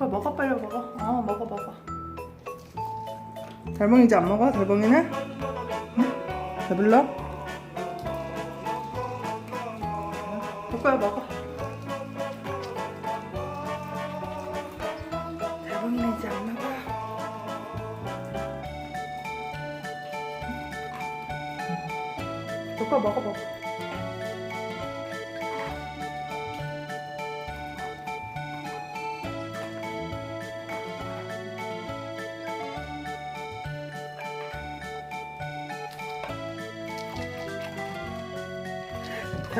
그래 먹어 빨리 먹어. 어 먹어 먹어. 달봉이 이제 안 먹어? 달봉이는? 응? 배불러? 오빠야 먹어. 달봉이는 이제 안 먹어. 오빠 먹어 먹어.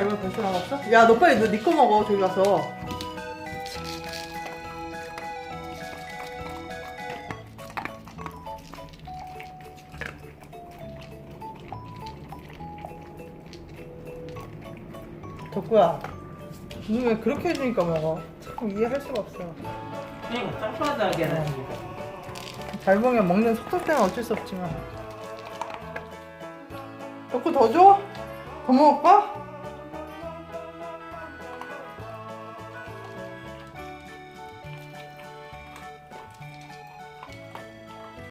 달봉이 벌써 나갔어? 야 너 빨리 너 니 거 먹어 저기 가서. 덕구야 너왜 그렇게 해주니까 먹어 참 이해할 수가 없어 그러니까 짝짝하게 하는 달봉이 먹는 속도 때문에 어쩔 수 없지만 덕구 더 줘? 더 먹을까?